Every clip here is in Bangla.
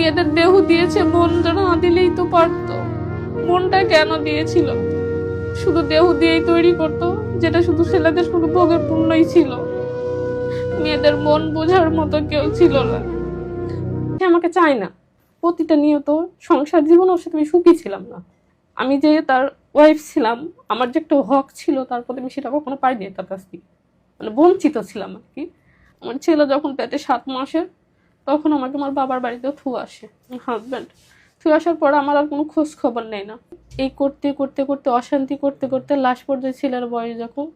মেয়েদের দেহ দিয়েছে, মন না দিলেই তো পারতো। মনটা কেন দিয়েছিল? শুধু দেহ দিয়েই তৈরি করতো, যেটা শুধু ছেলেদের শুধু ভোগের পূর্ণই ছিল। মেয়েদের মন বোঝার মতো কেউ ছিল না। সে আমাকে চায় না। প্রতিটা নিয়ত, সংসার জীবন ওর সাথে আমি সুখী ছিলাম না। আমি যে তার ওয়াইফ ছিলাম, আমার যে একটা হক ছিল, তার প্রতি আমি সেটা কখনো পাইনি তার কাছ থেকে। মানে বঞ্চিত ছিলাম আর কি। আমার ছেলে যখন পেটে সাত মাসের তখন আমাকে আমার বাবার বাড়িতে থু আসে হাজব্যান্ড থু আসার পর আমার আর কোনো খোঁজ খবর নেই না। এই করতে করতে করতে অশান্তি করতে করতে লাস্ট পর্যায়ে ছেলের বয়স যখন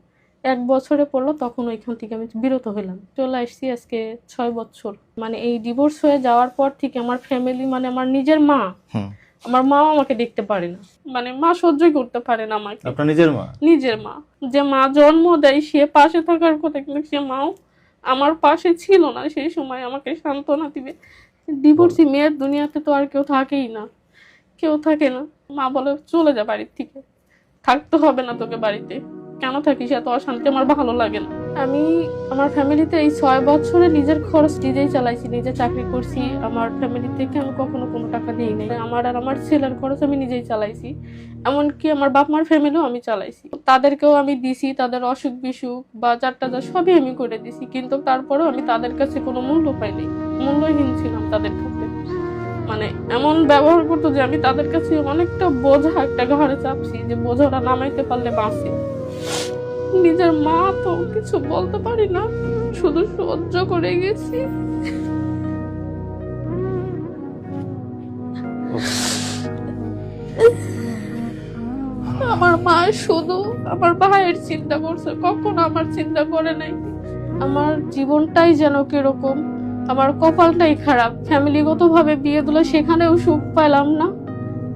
এক বছরে পড়ল তখন ওইখান থেকে আমি বিরত হলাম চলে আসছি আজকে ছয় বছর। মানে এই ডিভোর্স হয়ে যাওয়ার পর থেকে আমার ফ্যামিলি মানে আমার নিজের মা আমার মাও আমাকে দেখতে পারে না। মানে মা সহ্যই করতে পারে না আমাকে। আপনার নিজের মা? নিজের মা। যে মা জন্ম দেয় সে পাশে থাকার কথা কিন্তু সে মাও আমার পাশে ছিল না সেই সময় আমাকে সান্ত্বনা দিবে। ডিভোর্সি মেয়ের দুনিয়াতে তো আর কেউ থাকেই না কেউ থাকে না। মা বলে চলে যা বাড়ির থেকে থাকতে হবে না তোকে বাড়িতে। কেন থাকিস? এত অশান্তি আমার ভালো লাগে না। আমি আমার ফ্যামিলিতে এই ছয় বছরে নিজের খরচ নিজেই চালাইছি, নিজে চাকরি করছি। আমার ফ্যামিলি থেকে আমি কখনো কোনো টাকা দিই নাই। আমার আর আমার ছেলের খরচ আমি নিজেই চালাইছি। এমনকি আমার বাপ মার ফ্যামিলিও আমি চালাইছি। তাদেরকেও আমি দিছি, তাদের অসুখ বিসুখ বা চারটা যা সবই আমি করে দিছি। কিন্তু তারপরেও আমি তাদের কাছে কোনো মূল্য পাইনি মূল্যহীন ছিলাম তাদের কাছে মানে এমন ব্যবহার করতো যে আমি তাদের কাছে অনেকটা বোঝা একটা ঘরে চাপছি যে বোঝাটা নামাইতে পারলে বাঁচি। নিজের মা তো কিছু বলতে পারি না, শুধু সহ্য করে গেছি। আমার মা শুধু আমার ভাইয়ের চিন্তা করছে, কখনো আমার চিন্তা করে নাই। আমার জীবনটাই যেন কীরকম, আমার কপালটাই খারাপ। ফ্যামিলিগত ভাবে বিয়ে দিলে সেখানেও সুখ পেলাম না।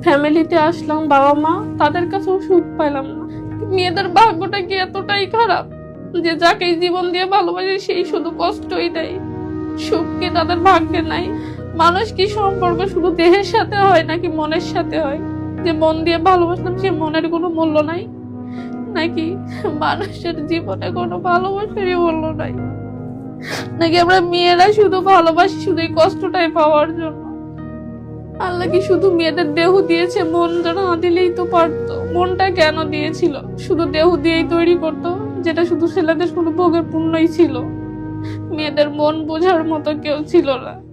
ফ্যামিলিতে আসলাম বাবা মা, তাদের কাছেও সুখ পেলাম না। মেয়েদের ভাগ্যটা কি এতটাই খারাপ যে যাকে জীবন দিয়ে ভালোবাসে সেই শুধু কষ্টই দেয়? সুখ কি তাদের ভাগ্যে নাই? মানুষ কি সম্পর্ক শুধু দেহের সাথে হয় নাকি মনের সাথে হয়? যে মন দিয়ে ভালোবাসলাম সে মনের কোনো মূল্য নাই? নাকি মানুষের জীবনে কোনো ভালোবাসারই মূল্য নাই? নাকি আমরা মেয়েরা শুধু ভালোবাসি শুধু এই কষ্টটাই পাওয়ার জন্য? আল্লাহ কি শুধু মেয়েদের দেহ দিয়েছে? মন না দিলেই তো পারতো। মনটা কেন দিয়েছিল? শুধু দেহ দিয়েই তৈরি করতো? যেটা শুধু ছেলেদের শুধু ভোগের পূর্ণই ছিল। মেয়েদের মন বোঝার মতো কেউ ছিল না।